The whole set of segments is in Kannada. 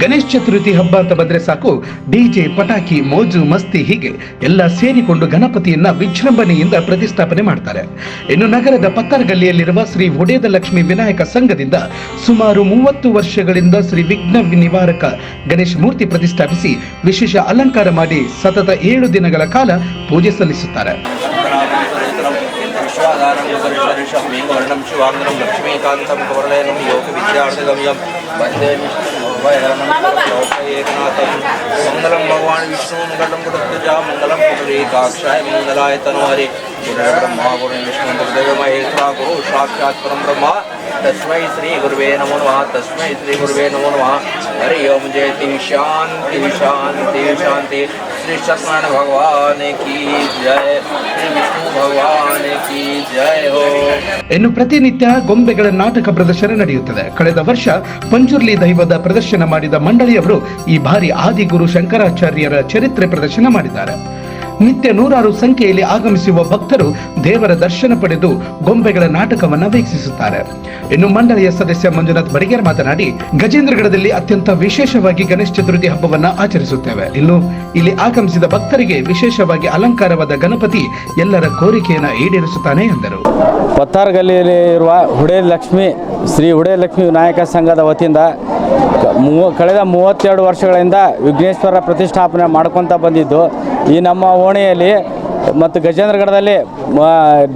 ಗಣೇಶ ಚತುರ್ಥಿ ಹಬ್ಬ ಅಂತ ಬಂದ್ರೆ ಸಾಕು. ಡಿಜೆ ಪಟಾಕಿ ಮೋಜು ಮಸ್ತಿ ಹೀಗೆ ಎಲ್ಲ ಸೇರಿಕೊಂಡು ಗಣಪತಿಯನ್ನ ವಿಜೃಂಭಣೆಯಿಂದ ಪ್ರತಿಷ್ಠಾಪನೆ ಮಾಡ್ತಾರೆ. ಇನ್ನು ನಗರದ ಪತ್ತರಗಲ್ಲಿಯಲ್ಲಿರುವ ಶ್ರೀ ಒಡೆಯದ ಲಕ್ಷ್ಮಿ ವಿನಾಯಕ ಸಂಘದಿಂದ ಸುಮಾರು ಮೂವತ್ತು ವರ್ಷಗಳಿಂದ ಶ್ರೀ ವಿಘ್ನ ನಿವಾರಕ ಗಣೇಶ್ ಮೂರ್ತಿ ಪ್ರತಿಷ್ಠಾಪಿಸಿ ವಿಶೇಷ ಅಲಂಕಾರ ಮಾಡಿ ಸತತ ಏಳು ದಿನಗಳ ಕಾಲ ಪೂಜೆ ಸಲ್ಲಿಸುತ್ತಾರೆ. विकर्षरिषं मेघवर्णं शिवाङ्गं लक्ष्मीकान्तं कवरलयनं योगविद्यार्थगम्यं वन्दे विष्णुभयहरणं मङ्गलं भगवान् विष्णु मङ्गलं पुटुजा मङ्गलं पुटुरेकाक्षाय मङ्गलाय तनोहरि गुरुर्ब्रह्मा गुरुर्विष्णु गुरुदेव महेश्वरा गुरु साक्षात् परं ब्रह्म तस्मै श्री गुरुवे नमो नमः तस्मै श्री गुरुवे नमो नमः हरि ओम जयति शांति शांति शांति श्री सत्यनारायण भगवान की जय श्री विष्णु भगवान की जय हो ಇನ್ನು ಪ್ರತಿನಿತ್ಯ ಗೊಂಬೆಗಳ ನಾಟಕ ಪ್ರದರ್ಶನ ನಡೆಯುತ್ತದೆ ಕಳೆದ ವರ್ಷ ಪಂಜುರ್ಲಿ ದೈವದ ಪ್ರದರ್ಶನ ಮಾಡಿದ ಮಂಡಳಿಯವರು ಈ ಬಾರಿ ಆದಿಗುರು ಶಂಕರಾಚಾರ್ಯರ ಚರಿತ್ರೆ ಪ್ರದರ್ಶನ ಮಾಡಿದ್ದಾರೆ ನಿತ್ಯ ನೂರಾರು ಸಂಖ್ಯೆಯಲ್ಲಿ ಆಗಮಿಸುವ ಭಕ್ತರು ದೇವರ ದರ್ಶನ ಪಡೆದು ಗೊಂಬೆಗಳ ನಾಟಕವನ್ನ ವೀಕ್ಷಿಸುತ್ತಾರೆ. ಇನ್ನು ಮಂಡಳಿಯ ಸದಸ್ಯ ಮಂಜುನಾಥ್ ಬಡಿಗೇರ್ ಮಾತನಾಡಿ ಗಜೇಂದ್ರಗಡದಲ್ಲಿ ಅತ್ಯಂತ ವಿಶೇಷವಾಗಿ ಗಣೇಶ ಚತುರ್ಥಿ ಹಬ್ಬವನ್ನ ಆಚರಿಸುತ್ತೇವೆ. ಇನ್ನು ಇಲ್ಲಿ ಆಗಮಿಸಿದ ಭಕ್ತರಿಗೆ ವಿಶೇಷವಾಗಿ ಅಲಂಕಾರವಾದ ಗಣಪತಿ ಎಲ್ಲರ ಕೋರಿಕೆಯನ್ನ ಈಡೇರಿಸುತ್ತಾನೆ ಎಂದರು. ಪತ್ತಾರಗಲ್ಲಿಯಲ್ಲಿ ಇರುವ ಹುಡೇ ಲಕ್ಷ್ಮಿ ಶ್ರೀ ಹುಡೇ ಲಕ್ಷ್ಮಿ ವಿನಾಯಕ ಸಂಘದ ವತಿಯಿಂದ ಮೂವ, ಕಳೆದ ಮೂವತ್ತೆರಡು ವರ್ಷಗಳಿಂದ ವಿಘ್ನೇಶ್ವರ ಪ್ರತಿಷ್ಠಾಪನೆ ಮಾಡ್ಕೊತ ಬಂದಿದ್ದು, ಈ ನಮ್ಮ ಓಣಿಯಲ್ಲಿ ಮತ್ತು ಗಜೇಂದ್ರಗಢದಲ್ಲಿ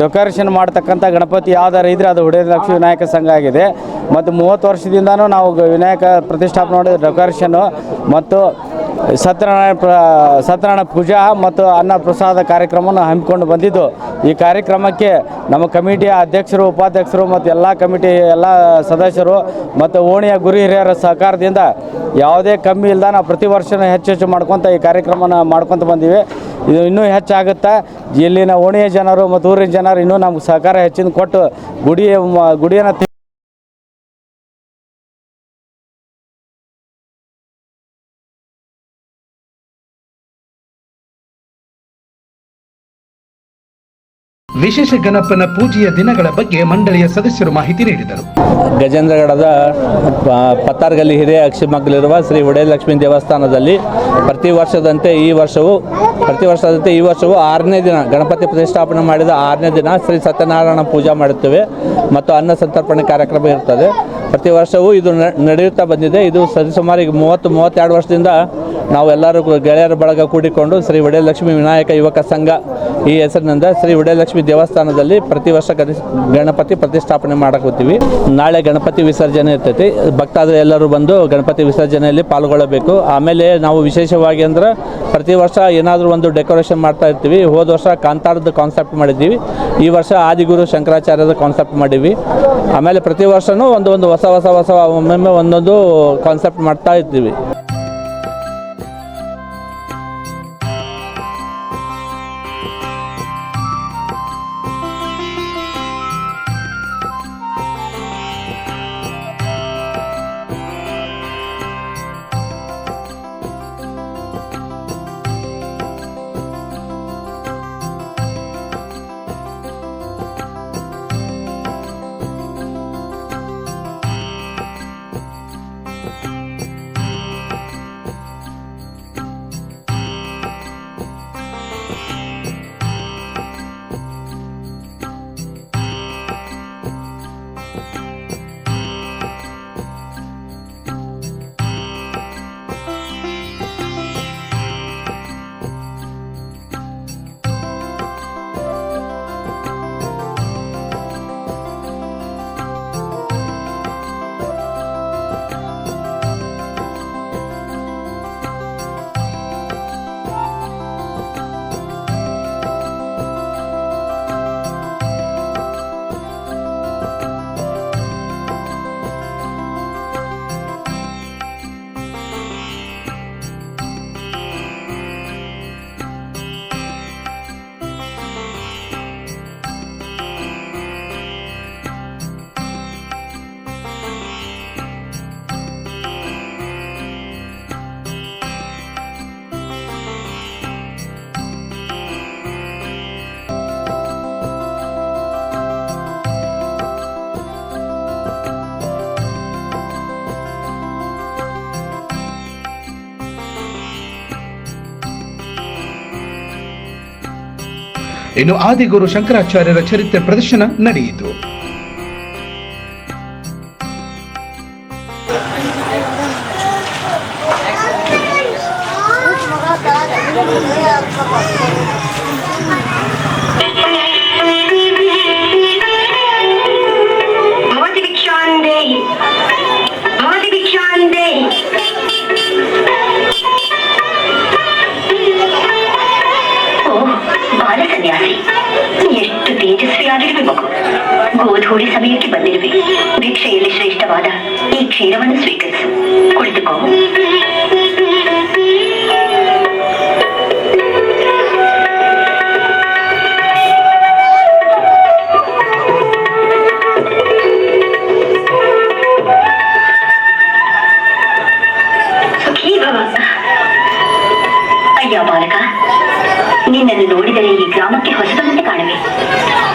ಡೆಕೋರೇಷನ್ ಮಾಡ್ತಕ್ಕಂಥ ಗಣಪತಿ ಯಾವ್ದಾರು ಇದ್ರೆ ಅದು ಹುಡೇ ಲಕ್ಷ್ಮಿ ವಿನಾಯಕ ಸಂಘ ಆಗಿದೆ. ಮತ್ತು ಮೂವತ್ತು ವರ್ಷದಿಂದನೂ ನಾವು ವಿನಾಯಕ ಪ್ರತಿಷ್ಠಾಪನೆ ಮಾಡಿದ ಡೆಕೋರೇಷನ್ನು ಮತ್ತು ಸತ್ಯನಾರಾಯಣ ಪ್ರ, ಸತ್ಯನಾರಾಯಣ ಪೂಜಾ ಮತ್ತು ಅನ್ನ ಪ್ರಸಾದ ಕಾರ್ಯಕ್ರಮವನ್ನು ಹಮ್ಮಿಕೊಂಡು ಬಂದಿದ್ದು. ಈ ಕಾರ್ಯಕ್ರಮಕ್ಕೆ ನಮ್ಮ ಕಮಿಟಿಯ ಅಧ್ಯಕ್ಷರು, ಉಪಾಧ್ಯಕ್ಷರು ಮತ್ತು ಎಲ್ಲ ಕಮಿಟಿ, ಎಲ್ಲ ಸದಸ್ಯರು ಮತ್ತು ಓಣಿಯ ಗುರು ಹಿರಿಯರ ಸಹಕಾರದಿಂದ ಯಾವುದೇ ಕಮ್ಮಿ ಇಲ್ಲದ ನಾವು ಪ್ರತಿ ವರ್ಷನೂ ಹೆಚ್ಚು ಹೆಚ್ಚು ಮಾಡ್ಕೊತ ಈ ಕಾರ್ಯಕ್ರಮನ ಮಾಡ್ಕೊತ ಬಂದೀವಿ. ಇದು ಇನ್ನೂ ಹೆಚ್ಚಾಗುತ್ತಾ. ಇಲ್ಲಿನ ಓಣಿಯ ಜನರು ಮತ್ತು ಊರಿನ ಜನರು ಇನ್ನೂ ನಮ್ಗೆ ಸಹಕಾರ ಹೆಚ್ಚಿನ ಕೊಟ್ಟು ಗುಡಿ ಗುಡಿಯನ್ನು ವಿಶೇಷ ಗಣಪನ ಪೂಜೆಯ ದಿನಗಳ ಬಗ್ಗೆ ಮಂಡಳಿಯ ಸದಸ್ಯರು ಮಾಹಿತಿ ನೀಡಿದರು. ಗಜೇಂದ್ರಗಡದ ಪತ್ತಾರ್ಗಲ್ಲಿ ಹಿರಿಯ ಅಕ್ಷಿಮಗ್ಲಿರುವ ಶ್ರೀ ಒಡೆಯಲಕ್ಷ್ಮಿ ದೇವಸ್ಥಾನದಲ್ಲಿ ಪ್ರತಿ ವರ್ಷದಂತೆ ಈ ವರ್ಷವೂ, ಪ್ರತಿ ವರ್ಷದಂತೆ ಈ ವರ್ಷವೂ ಆರನೇ ದಿನ ಗಣಪತಿ ಪ್ರತಿಷ್ಠಾಪನೆ ಮಾಡಿದ ಆರನೇ ದಿನ ಶ್ರೀ ಸತ್ಯನಾರಾಯಣ ಪೂಜಾ ಮಾಡುತ್ತೇವೆ. ಮತ್ತು ಅನ್ನ ಸಂತರ್ಪಣೆ ಕಾರ್ಯಕ್ರಮ ಇರ್ತದೆ. ಪ್ರತಿ ವರ್ಷವೂ ಇದು ನಡೆಯುತ್ತಾ ಬಂದಿದೆ. ಇದು ಸರಿಸುಮಾರು ಈಗ ಮೂವತ್ತು, ಮೂವತ್ತೆರಡು ವರ್ಷದಿಂದ ನಾವು ಎಲ್ಲರೂ ಗೆಳೆಯರ ಬಳಗ ಕೂಡಿಕೊಂಡು ಶ್ರೀ ಲಕ್ಷ್ಮೀ ವಿನಾಯಕ ಯುವಕ ಸಂಘ ಈ ಹೆಸರಿನಿಂದ ಶ್ರೀ ಲಕ್ಷ್ಮೀ ದೇವಸ್ಥಾನದಲ್ಲಿ ಪ್ರತಿ ವರ್ಷ ಗಣಪತಿ ಪ್ರತಿಷ್ಠಾಪನೆ ಮಾಡಕೋತೀವಿ ನಾಳೆ ಗಣಪತಿ ವಿಸರ್ಜನೆ ಇರ್ತೈತಿ. ಭಕ್ತಾದ್ರೆ ಎಲ್ಲರೂ ಬಂದು ಗಣಪತಿ ವಿಸರ್ಜನೆಯಲ್ಲಿ ಪಾಲ್ಗೊಳ್ಳಬೇಕು. ಆಮೇಲೆ ನಾವು ವಿಶೇಷವಾಗಿ ಅಂದ್ರೆ ಪ್ರತಿ ವರ್ಷ ಏನಾದರೂ ಒಂದು ಡೆಕೋರೇಷನ್ ಮಾಡ್ತಾ ಇರ್ತೀವಿ. ಹೋದ ವರ್ಷ ಕಾಂತಾರದ ಕಾನ್ಸೆಪ್ಟ್ ಮಾಡಿದ್ದೀವಿ. ಈ ವರ್ಷ ಆದಿಗುರು ಶಂಕರಾಚಾರ್ಯದ ಕಾನ್ಸೆಪ್ಟ್ ಮಾಡೀವಿ ಆಮೇಲೆ ಪ್ರತಿ ವರ್ಷವೂ ಒಂದು ಒಂದು ಹೊಸ ಹೊಸ ಹೊಸ ಒಮ್ಮೊಮ್ಮೆ ಒಂದೊಂದು ಕಾನ್ಸೆಪ್ಟ್ ಮಾಡ್ತಾ ಇರ್ತೀವಿ. Bye. ಇನ್ನು ಆದಿಗುರು ಶಂಕರಾಚಾರ್ಯರ ಚರಿತ್ರೆ ಪ್ರದರ್ಶನ ನಡೆಯಿತು Thank you. ಕ್ಷೀರವನ್ನು ಸ್ವೀಕರಿಸು. ಕುಳಿತುಕೋ. ಅಯ್ಯ ಬಾಲಕ ನಿನ್ನನ್ನು ನೋಡಿದರೆ ಈ ಗ್ರಾಮಕ್ಕೆ ಹೊಸಬಂತೆ ಕಾಣುವೆ.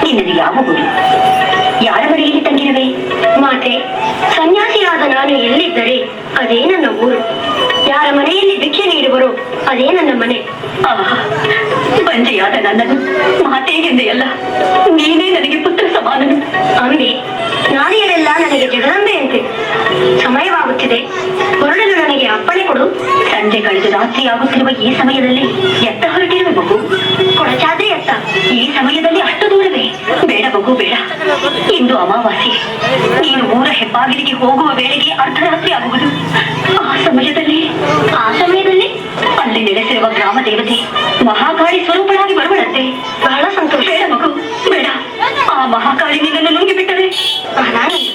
ನಿನ್ನದು ಯಾವ ಊರು? ಯಾರ ಮನೆಯಲ್ಲಿ ತಂಗಿರುವೆ ಮಾತೆ ಸನ್ಯಾಸಿಯಾದ ನಾನು ಎಲ್ಲಿದ್ದರೆ ಅದೇ ನನ್ನ ಊರು. ಯಾರ ಮನೆಯಲ್ಲಿ ಭಿಕ್ಷೆ ನೀಡುವರೋ ಅದೇ ನನ್ನ ಮನೆ. ಬಂಜಿಯಾದ ಬಂಜೆಯಾದ ನನ್ನನ್ನು ಮಾತೆಗೆಂದೆಯಲ್ಲ ನೀನೇ ನನಗೆ ಪುತ್ರ ಸಮಾನನು. ಅಂಬಿ ನಾರಿಯರೆಲ್ಲ ನನಗೆ ಜಗದಂಬೆಯಂತೆ ಸಮಯವಾಗುತ್ತಿದೆ ಹೊರಡಲು ನನಗೆ ಅಪ್ಪಣೆ ಕೊಡು. ಸಂಜೆ ಕಳೆದು ರಾತ್ರಿ ಆಗುತ್ತಿರುವ ಈ ಸಮಯದಲ್ಲಿ ಎತ್ತ ಹೊರಟಿರುವ ಮಗು ಕೊಡಚಾದ್ರೆ ಎತ್ತ ಈ ಸಮಯದಲ್ಲಿ ಅಷ್ಟು ದೂರವೇ ಬೇಡ ಮಗು ಬೇಡ. ಇಂದು ಅಮಾವಾಸ್ಯೆ. ನೀನು ಊರ ಹೆಬ್ಬಾಗಿಲಿಗೆ ಹೋಗುವ ವೇಳೆಗೆ ಅರ್ಧರಾತ್ರಿ ಆಗುವುದು. ಆ ಸಮಯದಲ್ಲಿ ಆ ಸಮಯದಲ್ಲಿ ಅಲ್ಲಿ ನೆಲೆಸಿರುವ ಗ್ರಾಮ ದೇವತೆ ಮಹಾಕಾಳಿ ಸ್ವರೂಪನಾಗಿ ಬರುವಳಂತೆ. ಬಹಳ ಸಂತೋಷ ಬೇಡ ಮಗು. ಬೇಡ. ಆ ಮಹಾಕಾಳಿ ನಿನ್ನನ್ನು ನುಂಗಿಬಿಟ್ಟರೆ. ಮಹದಾನಂದ